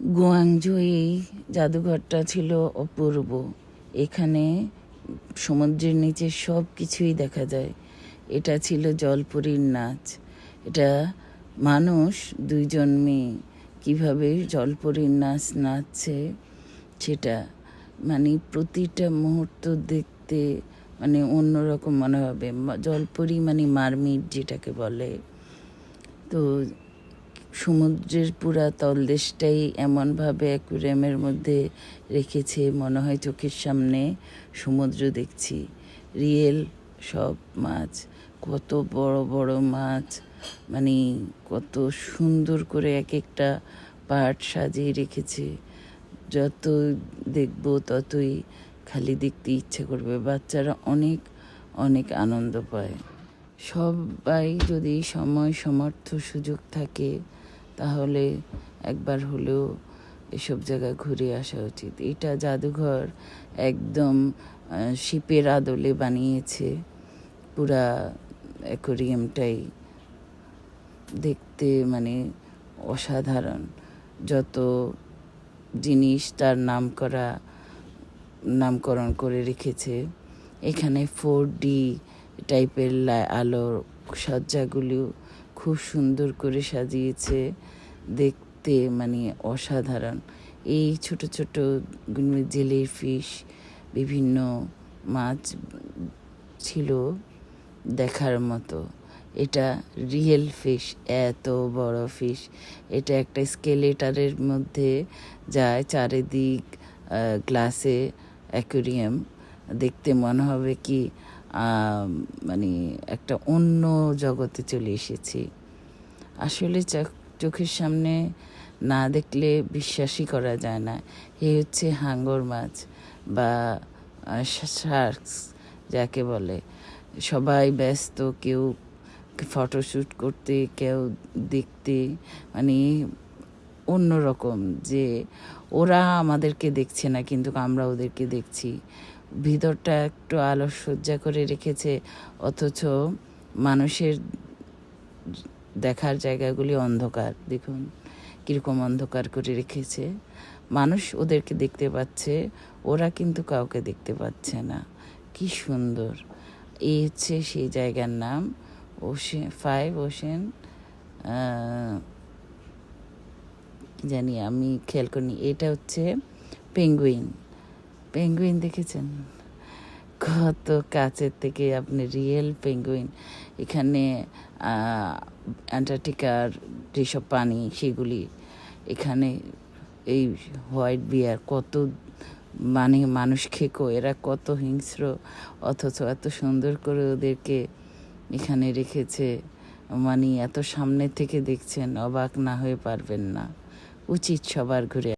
Guangzhou এই জাদুঘরটা ছিল অপূর্ব। এখানে সমুদ্রের নিচে সব কিছুই দেখা যায়। এটা ছিল জলপরীর নাচ। এটা মানুষ, দুইজন মেয়ে। কীভাবে জলপরীর নাচ নাচছে সেটা মানে প্রতিটা মুহূর্ত দেখতে মানে অন্যরকম মনে হবে। জলপরী মানে মারমিট যেটাকে বলে। তো সমুদ্রের পুরা তলদেশটাই এমনভাবে অ্যাকুরিয়ামের মধ্যে রেখেছে, মনে হয় চোখের সামনে সমুদ্র দেখছি। রিয়েল সব মাছ, কত বড় বড় মাছ মানে কত সুন্দর করে এক একটা পার্ট সাজিয়ে রেখেছে। যত দেখব ততই খালি দেখতে ইচ্ছে করবে, বাচ্চারা অনেক অনেক আনন্দ পায়। সবাই যদি সময় সমর্থ সুযোগ থাকে তাহলে একবার হলেও এসব জায়গা ঘুরে আসা উচিত। এটা জাদুঘর একদম শিপের আদলে বানিয়েছে। পুরা অ্যাকোরিয়ামটাই দেখতে মানে অসাধারণ। যত জিনিস তার নাম করা নামকরণ করে রেখেছে। এখানে ফোর ডি টাইপের আলোর সজ্জাগুলো খুব সুন্দর করে সাজিয়েছে দেখতে মানে অসাধারণ। এই ছোট ছোট জেলে ফিশ, বিভিন্ন মাছ ছিল দেখার মতো। এটা রিয়েল ফিশ, এত বড় ফিশ। এটা একটা স্কেলেটারের মধ্যে যায়, চারিদিক গ্লাসে অ্যাকুরিয়াম। দেখতে মনে হবে কি মানে একটা অন্য জগতে চলে এসেছি। আসলে চোখ- চোখের সামনে না দেখলে বিশ্বাসই করা যায় না। এই হচ্ছে হাঙ্গর মাছ বা শার্কস যাকে বলে। সবাই ব্যস্ত, কেউ ফটোশ্যুট করতে, কেউ দেখতে মানে অন্যরকম যে ওরা আমাদেরকে দেখছে না, কিন্তু আমরা ওদেরকে দেখছি। ভিতরটা একটু আলোকসজ্জা করে রেখেছে, অথচ মানুষের দেখার জায়গাগুলি অন্ধকার। দেখুন, কীরকম অন্ধকার করে রেখেছে। মানুষ ওদেরকে দেখতে পাচ্ছে, ওরা কিন্তু কাউকে দেখতে পাচ্ছে না। কি সুন্দর। এই হচ্ছে সেই জায়গার নাম, ওশে ফাইভ ওশেন জানি আমি খেয়াল করিনি। এটা হচ্ছে পেঙ্গুইন পেঙ্গুইন দেখেছেন? কত কাছের থেকে আপনি রিয়েল পেঙ্গুইন। এখানে অ্যান্টার্কটিকার যেসব পানি, সেগুলি এখানে এই হোয়াইট বিয়ার কত মানে মানুষ খেকো, এরা কত হিংস্র, অথচ এত সুন্দর করে ওদেরকে এখানে রেখেছে। মানে এত সামনে থেকে দেখছেন, অবাক না হয়ে পারবেন না। উচিত সবার ঘুরে